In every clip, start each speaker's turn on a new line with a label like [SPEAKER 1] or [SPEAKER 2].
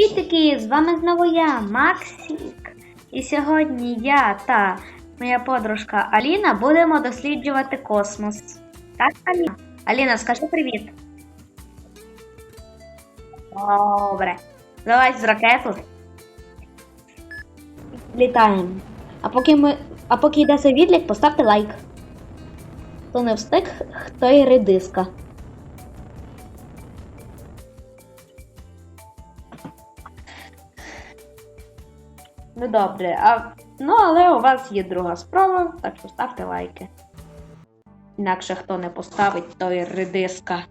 [SPEAKER 1] Привітики! З вами знову я, Максик. І сьогодні я та моя подружка Аліна будемо досліджувати космос. Так, Аліна? Аліна, скажи привіт. Добре. Давай з ракету. Літаємо. А поки ми. А поки йде цей відлік, поставте лайк. Хто не встиг, хто й редиска. Ну добре, а ну але у вас є друга справа, так що ставте лайки. Інакше хто не поставить, той редиска.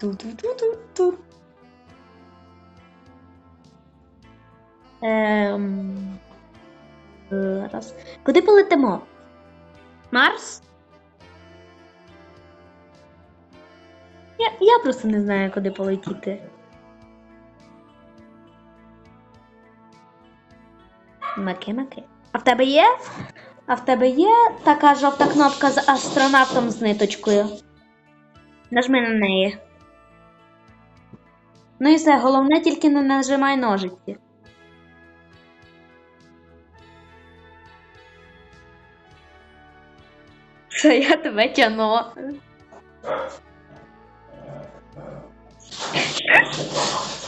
[SPEAKER 1] Ту-ту-ту-ту-ту. Ем... Зараз. Куди полетимо? Марс? Я, я просто не знаю, куди полетіти. Маки-маки. А в тебе є? А в тебе є така жовта кнопка з астронавтом з ниточкою? Нажми на неї. Ну і все, головне тільки не нажимай ножиці. Все, я тебе тяну.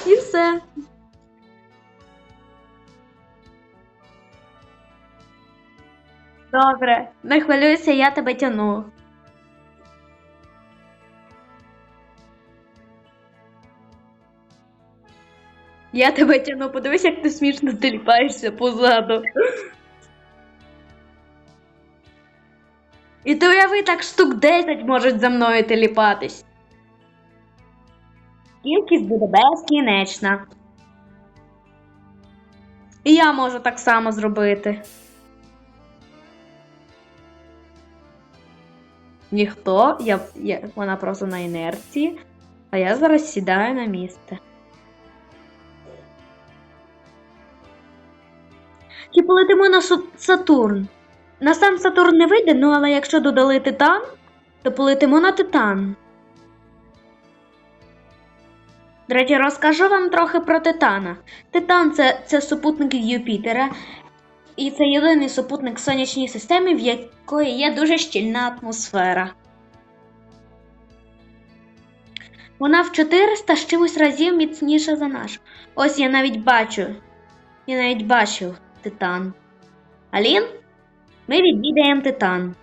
[SPEAKER 1] І все. Добре, не хвилюйся, я тебе тяну. Я тебе тяну, подивись, як ти смішно теліпаєшся позаду. І ти уяви, так штук 10 можуть за мною теліпатись. Кількість буде безкінечна. І я можу так само зробити. Ніхто, я, я, вона просто на інерції, а я зараз сідаю на місце. Чи полетимо на Сатурн? На сам Сатурн не вийде, ну але якщо додали Титан, то полетимо на Титан. До речі, розкажу вам трохи про Титана. Титан це, це супутник Юпітера, і це єдиний супутник в сонячній системі, в якої є дуже щільна атмосфера. Вона в 400 з чимось разів міцніша за нашу. Ось я навіть бачу. Я навіть бачив Титан. Алін? Ми відвідаємо Титан.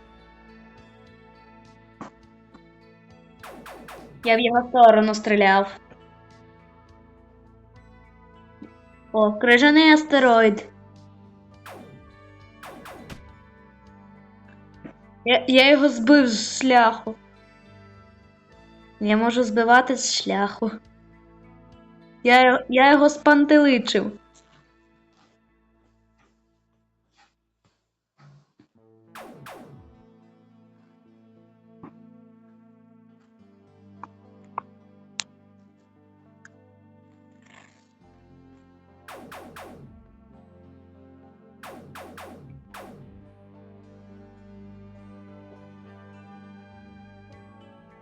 [SPEAKER 1] Я в його сторону стріляв. О, крижаний астероїд. Я, я його збив з шляху. Я можу збивати з шляху. Я, я його спантеличив.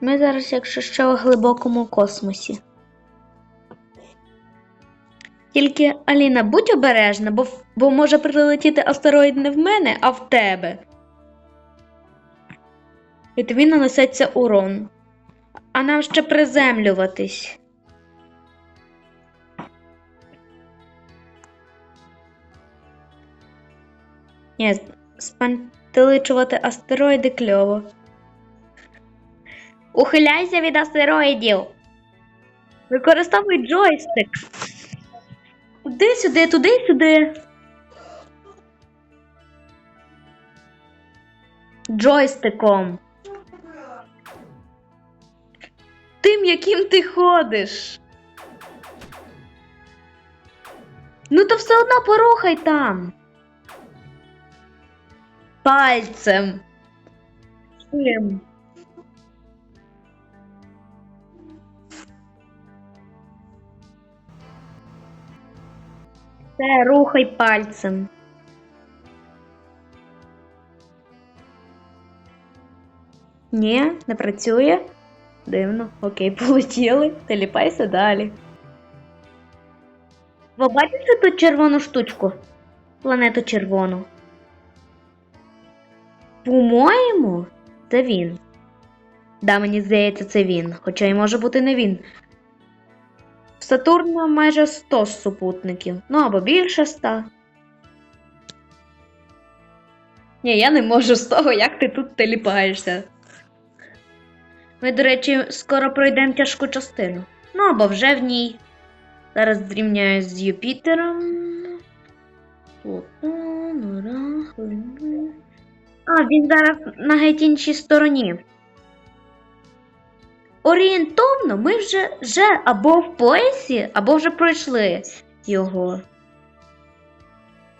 [SPEAKER 1] Ми зараз, якщо що, у глибокому космосі. Тільки Аліна, будь обережна, бо, бо може прилетіти астероїд не в мене, а в тебе. І тобі нанесеться урон. А нам ще приземлюватись. Ні, спантеличувати астероїди кльово. Ухиляйся від астероїдів. Використовуй джойстик. Туди сюди, туди сюди. Джойстиком. Тим, яким ти ходиш. Ну, то все одно порухай там. Пальцем. Чим? Все, рухай пальцем. Ні, не працює. Дивно. Окей, полетіли. Теліпайся далі. Ви бачите тут червону штучку? Планету червону. По-моєму, це він. Да, мені здається, це він, хоча й може бути не він. В Сатурна майже 100 супутників, ну або більше 100. Ні, я не можу з того, як ти тут теліпаєшся. Ми, до речі, скоро пройдемо тяжку частину. Ну або вже в ній. Зараз зрівняю з Юпітером. А, він зараз на геть іншій стороні. Орієнтовно ми вже, вже або в поясі, або вже пройшли його.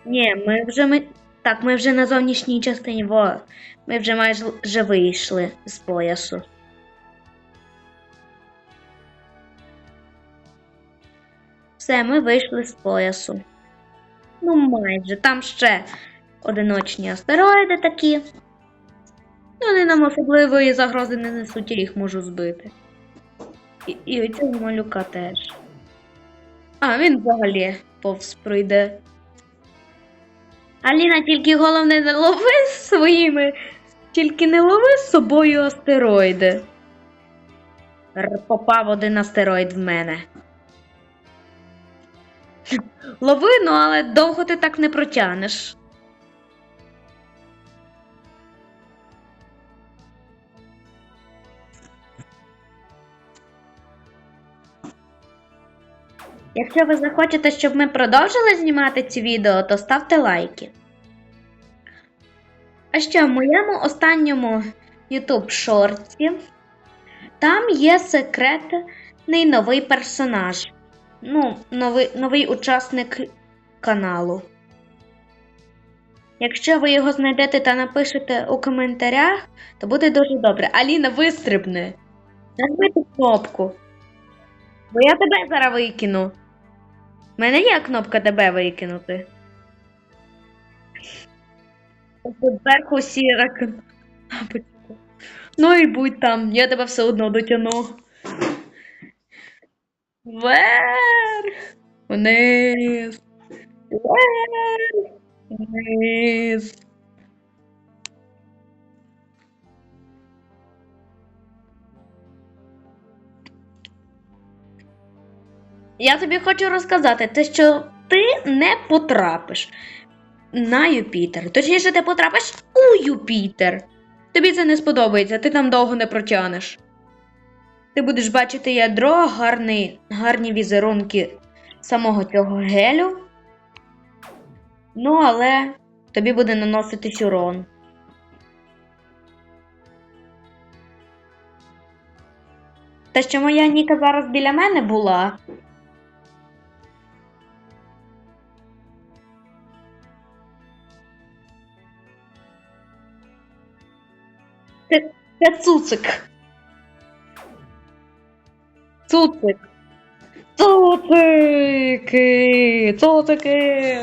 [SPEAKER 1] Ні, ми вже ми. Так, ми вже на зовнішній частині, во. Ми вже майже вже вийшли з поясу. Все, ми вийшли з поясу. Ну, майже. Там ще одиночні астероїди такі. Вони нам особливої загрози не несуть, я їх можу збити. І, і оцього малюка теж. А, він взагалі повз пройде. Аліна, тільки головне не лови своїми. Тільки не лови з собою астероїди. Р- Попав один астероїд в мене. Лови, ну але довго ти так не протягнеш. Якщо ви захочете, щоб ми продовжили знімати ці відео, то ставте лайки. А ще в моєму останньому YouTube шорті там є секретний новий персонаж. Ну, новий, новий учасник каналу. Якщо ви його знайдете та напишете у коментарях, то буде дуже добре. Аліна вистрибне. Нажми кнопку. Бо я тебе зараз викину. У мене є кнопка ДБ викинути. Зверху сіра. кнопка. Ну і будь там, я тебе все одно дотяну. Вверх. Вниз. Вверх. Вниз. Я тобі хочу розказати, те, що ти не потрапиш на Юпітер. Точніше, ти потрапиш у Юпітер. Тобі це не сподобається, ти там довго не протягнеш. Ти будеш бачити ядро, гарний, гарні візерунки самого цього гелю. Ну, але тобі буде наноситись урон. Те, що моя Ніка зараз біля мене була. Це, це цуцик. Цуцик. Цуцики! Цуцики!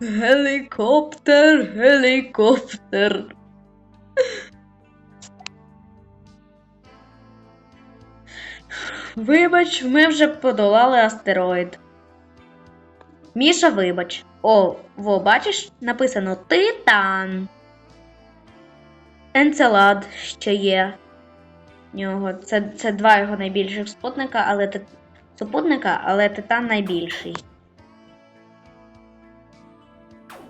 [SPEAKER 1] Гелікоптер, гелікоптер. Вибач, ми вже подолали астероїд. Міша, вибач. О, во, бачиш, написано Титан. Енцелад ще є. Нього. Це, це два його найбільших спутника, але супутника, але Титан найбільший.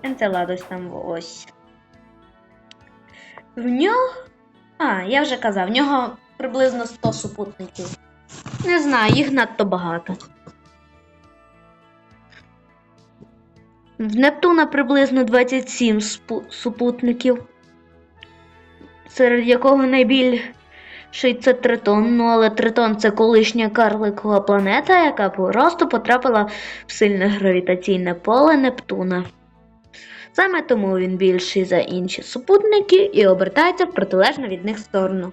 [SPEAKER 1] Енцелад ось там ось. В нього. А, я вже казав, в нього приблизно 100 супутників. Не знаю, їх надто багато. В Нептуна приблизно 27 супутників, серед якого найбільший це Тритон. Ну, але Тритон це колишня карликова планета, яка просто потрапила в сильне гравітаційне поле Нептуна. Саме тому він більший за інші супутники і обертається в протилежну від них сторону.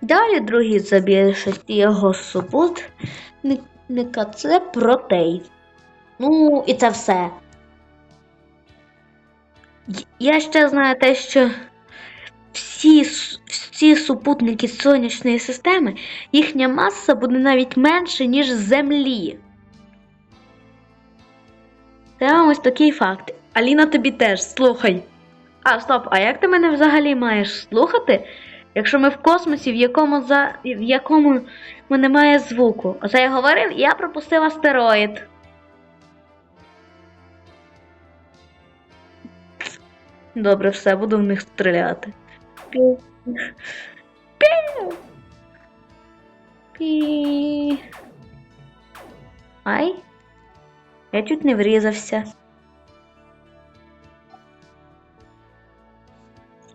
[SPEAKER 1] Далі другий за більшості його супутника це протей. Ну, і це все. Я ще знаю те, що всі, всі супутники сонячної системи, їхня маса буде навіть менше, ніж Землі. Це ось такий факт. Аліна тобі теж слухай. А, стоп, а як ти мене взагалі маєш слухати, якщо ми в космосі, в якому за в якому немає звуку? Оце я говорив, і я пропустив астероїд. Добре, все, буду в них стріляти. Пі. Пі. Пі. Ай. Я чуть не врізався.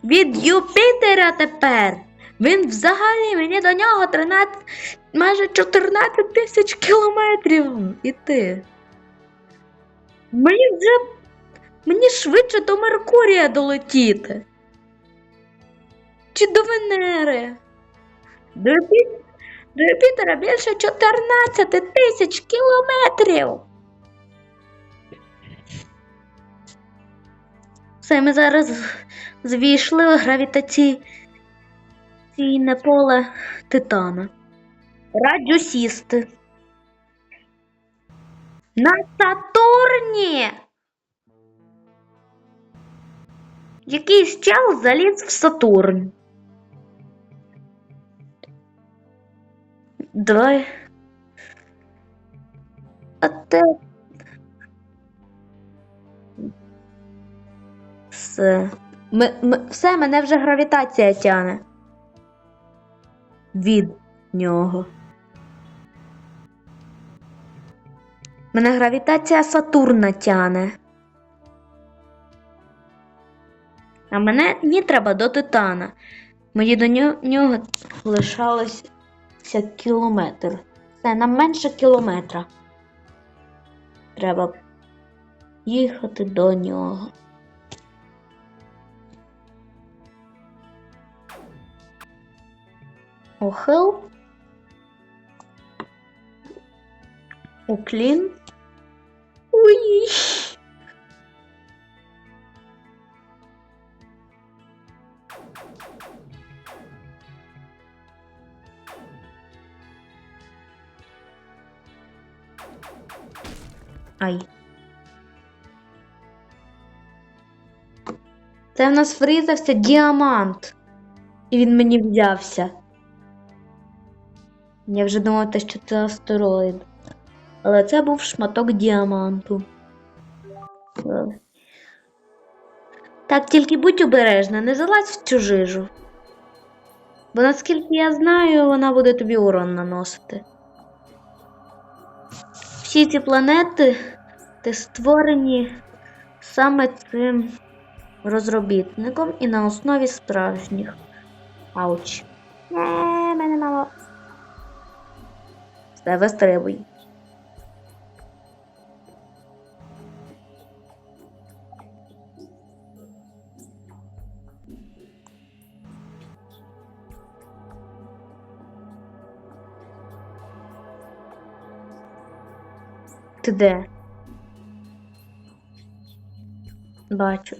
[SPEAKER 1] Від Юпітера тепер. Він взагалі мені до нього 13, майже 14 тисяч кілометрів іти. Мені вже мені швидше до Меркурія долетіти. Чи до Венери. До, Юпітера більше 14 тисяч кілометрів. Все, ми зараз звійшли у гравітаційне поле Титана. Раджу сісти. На Сатурні. Якийсь чел заліз в Сатурн. Давай. А те. Все. Мене вже гравітація тяне. Від нього. Мене гравітація Сатурна тяне. А мене ні треба до Титана. Мені до нього лишалося кілометр. Це нам менше кілометра. Треба їхати до нього. Ухил. Уклін. Уй. Ай. Це в нас врізався діамант. І він мені взявся. Я вже думала, що це астероїд. Але це був шматок діаманту. Е. Так, тільки будь обережна, не залазь в цю жижу. Бо наскільки я знаю, вона буде тобі урон наносити. Всі ці планети ти створені саме цим розробітником і на основі справжніх. Ауч. Е, мене мало. Все, вистрибуй. Ти де? Бачу.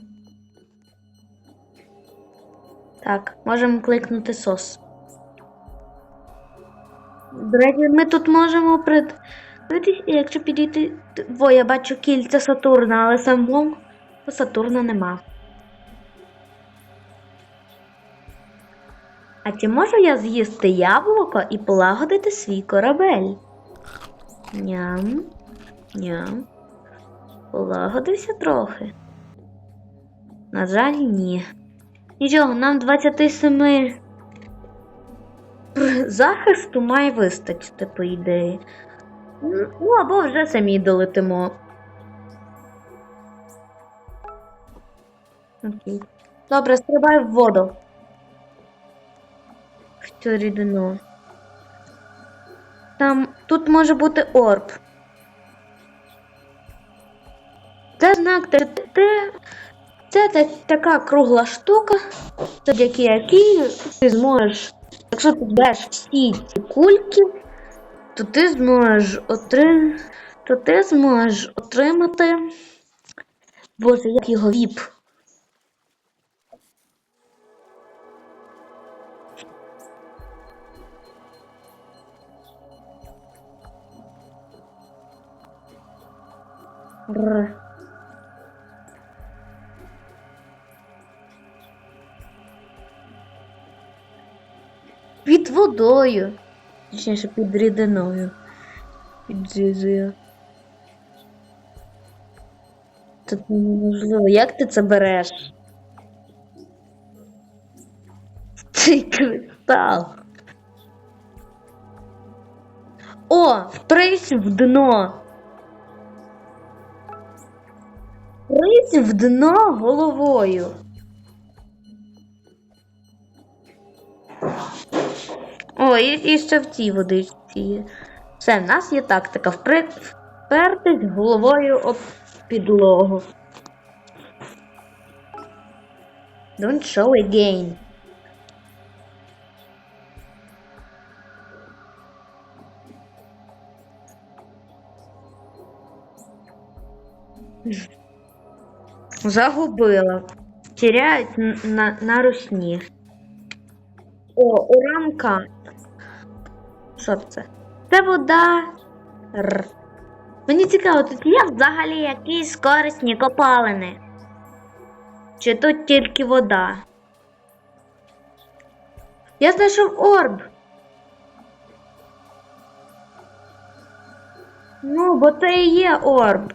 [SPEAKER 1] Так, можемо кликнути сос. До речі, ми тут можемо прид... Дивитись, якщо підійти. Во, я бачу кільця Сатурна, але самого Сатурна нема. А чи можу я з'їсти яблуко і полагодити свій корабель? Ням, ням. Полагодився трохи. На жаль, ні. Нічого, нам 27 захисту має вистачити, по ідеї. Ну, або вже самі долетимо. Окей. Добре, стрибай в воду. В цю рідину. Там тут може бути орб. Це знак, те- це та- така кругла штука, завдяки якій ти зможеш Якщо ти береш всі ці кульки, то ти зможеш отри... то ти зможеш отримати. Боже, як його віп. Бррр. Під водою. Точніше, під рідиною. Під зізою. Тут неможливо. Як ти це береш? Цей кристал. О, втрись в дно. Втрись в дно головою. О, і, і ще в цій водичці. Все, в нас є тактика. Впри... Впертись головою об підлогу. Don't show again. Загубила. Теряють на, на русні. О, уранка. Що це? Це вода. Р. Мені цікаво, тут є взагалі якісь корисні копалини. Чи тут тільки вода? Я знайшов орб. Ну, бо це і є орб.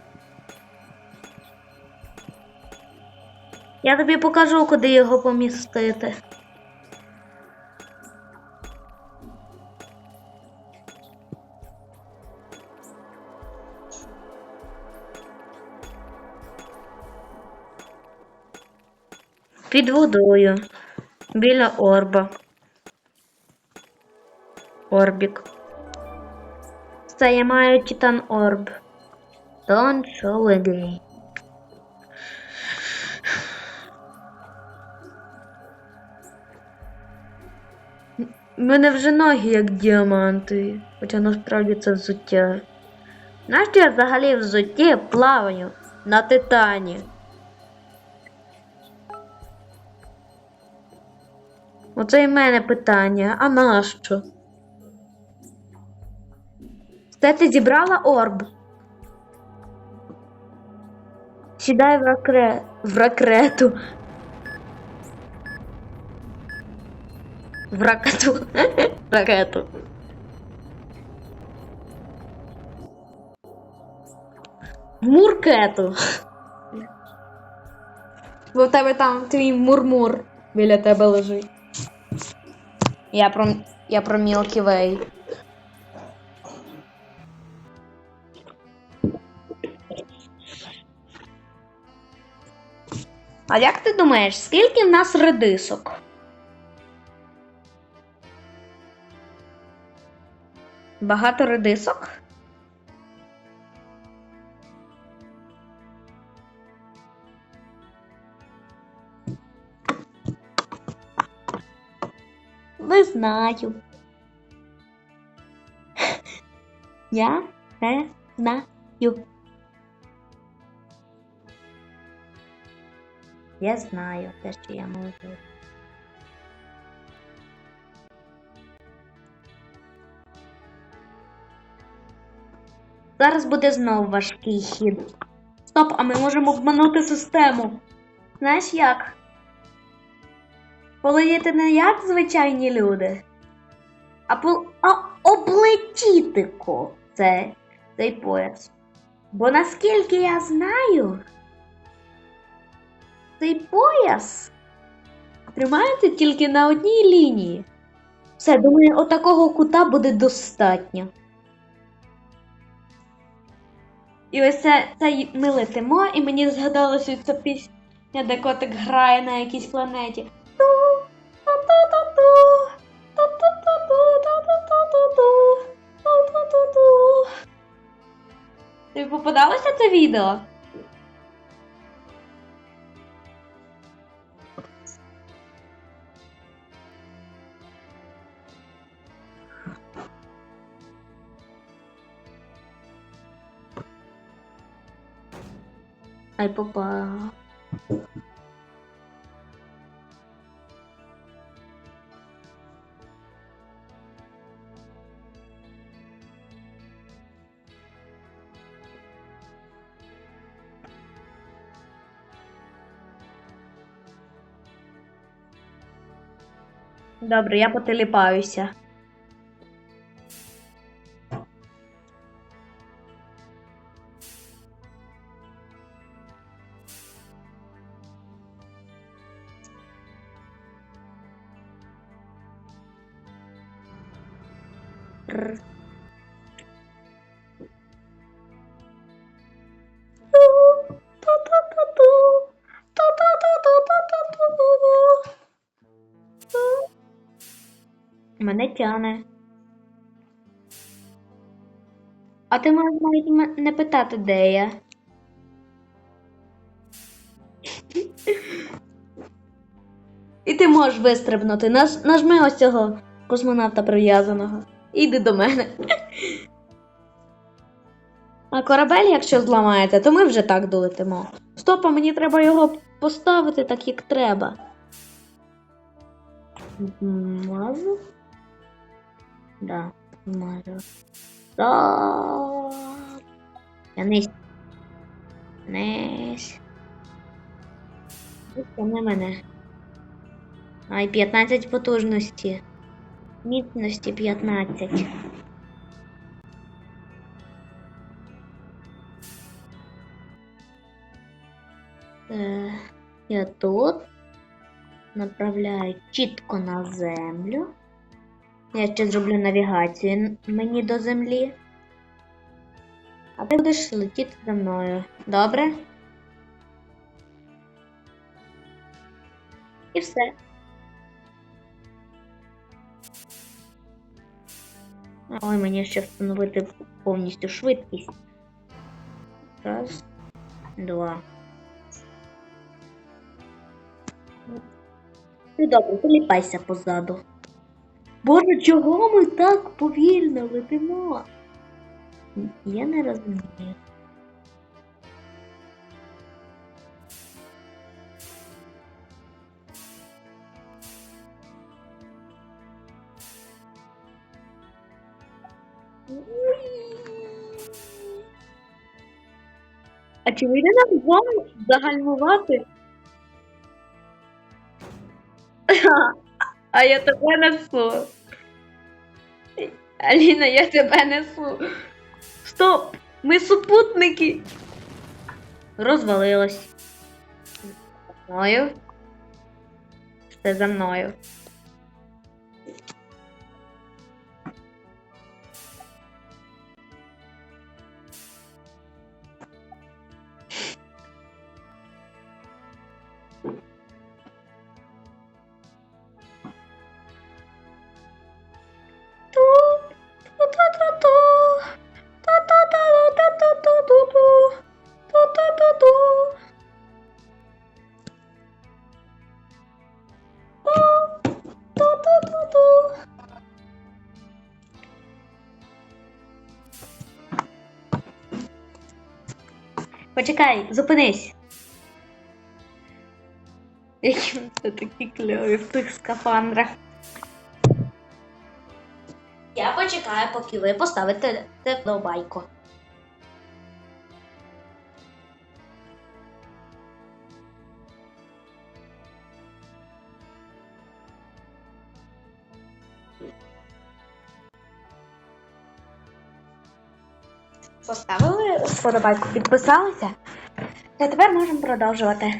[SPEAKER 1] Я тобі покажу, куди його помістити. Під водою. Біля орба. Орбік. Це я маю Титан Орб. Don't show again. У мене вже ноги як діаманти, хоча насправді це взуття. Нащо я взагалі взутті плаваю на титані? Оце і в мене питання, а нащо? Це ти зібрала орб? Сідай в ракре... в ракрету. В ракету. Ракету. В муркету. Бо в тебе там твій мурмур біля тебе лежить. Я про, я про Milky Way. А як ти думаєш, скільки в нас редисок? Багато редисок? Не знаю. Я не знаю. Я знаю те, що я можу. Зараз буде знову важкий хід. Стоп, а ми можемо обманути систему. Знаєш як? Полетіти не як звичайні люди, а, пол... а облетіти ко це, цей пояс. Бо наскільки я знаю, цей пояс тримається тільки на одній лінії. Все, думаю, отакого кута буде достатньо. І ось це, це ми летимо, і мені згадалося ця пісня, де котик грає на якійсь планеті. попадалося це відео? Ай попав. Добре, я потеліпаюся. Мене тяне. А ти можеш навіть не питати, де я. І ти можеш вистрибнути. Наж, нажми ось цього космонавта прив'язаного. Іди до мене. А корабель, якщо зламаєте, то ми вже так долетимо. Стоп, а мені треба його поставити так, як треба. Мазу? Да, мазу. Так. Янись. Янись. Не мене. Ай, 15 потужності. Міцності 15. Е, я тут направляю чітко на землю. Я ще зроблю навігацію мені до землі. А ти будеш летіти за мною. Добре? І все. Ой, мені ще встановити повністю швидкість. Раз, два. Ну добре, поліпайся позаду. Боже, чого ми так повільно летимо? Я не розумію. А чи вийде нам знову загальмувати? А я тебе несу. Аліна, я тебе несу. Стоп! Ми супутники. Розвалилась. Мною. Все за мною. Почекай, зупинись. Які це такі кльові в тих скафандрах. Я почекаю, поки ви поставите вподобайку. Вподобайку, підписалися. А тепер можемо продовжувати.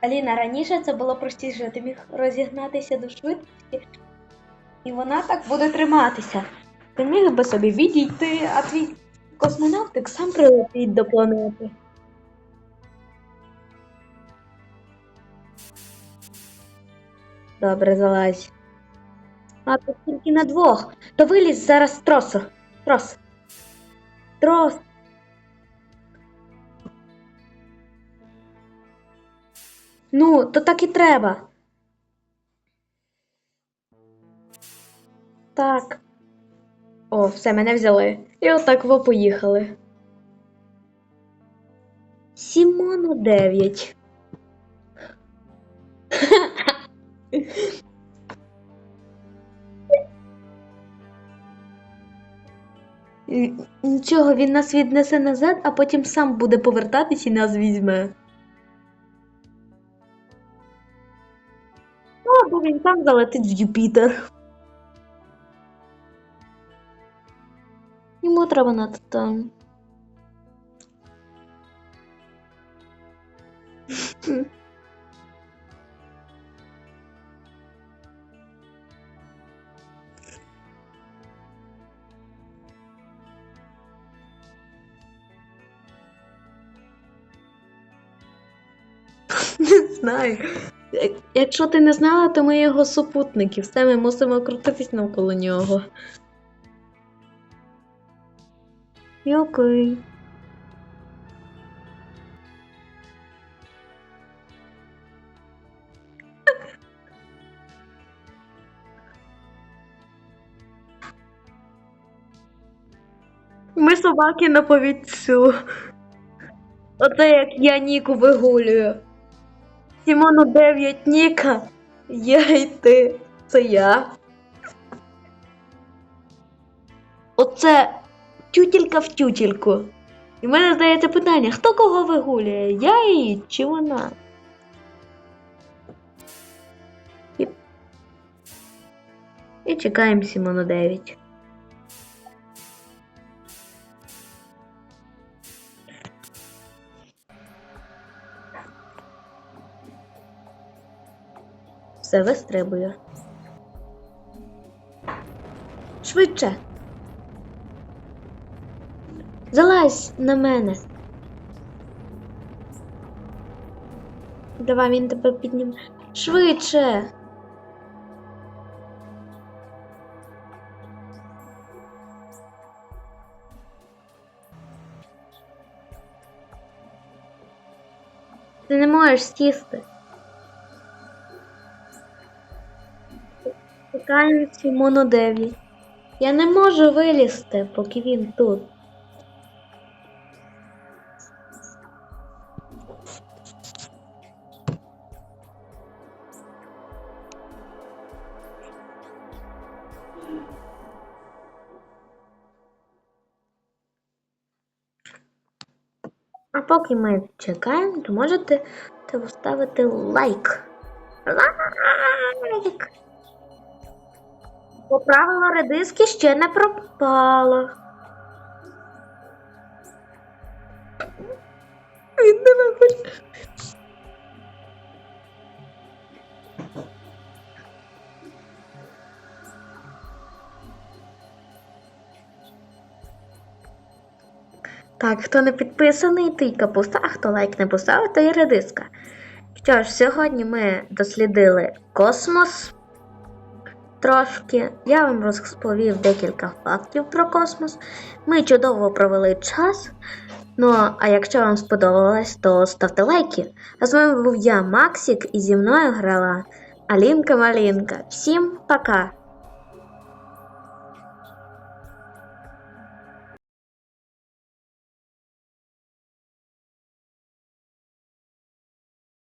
[SPEAKER 1] Аліна, раніше це було простіше, ти міг розігнатися до швидкості, і вона так буде триматися. Ти міг би собі відійти, а твій космонавтик сам прилетить до планети. Добре, залазь. А тут тільки на двох. То виліз зараз тросу. Трос. Трос. Ну, то так і треба. Так. О, все, мене взяли. І отак ви поїхали. Сімону 9. Нічого, він нас віднесе назад, а потім сам буде повертатись і нас візьме. Ну, або він сам залетить в Юпітер. Йому треба на там. Знаю. Якщо ти не знала, то ми його супутники. Все ми мусимо крутитись навколо нього. І Окей. Ми собаки на повідцю. Оце як я Ніку вигулюю. Сімону 9 Ніка. Я і ти. Це я. Оце тютілька в тютільку. І в мене здається питання: хто кого вигулює? Я її чи вона? І чекаємо Сімону 9. Все вистрибую. Швидше. Залазь на мене. Давай він тебе підніме. Швидше. Ти не можеш сісти. Сімону 9. Я не можу вилізти, поки він тут. А поки ми чекаємо, то можете поставити лайк. Лайк! Бо правило редиски ще не пропало. Він не вибач. Так, хто не підписаний, той капуста, а хто лайк не поставив, то і редиска. Що ж, сьогодні ми дослідили космос трошки. Я вам розповів декілька фактів про космос. Ми чудово провели час. Ну, а якщо вам сподобалось, то ставте лайки. А з вами був я, Максик, і зі мною грала Алінка Малінка. Всім пока!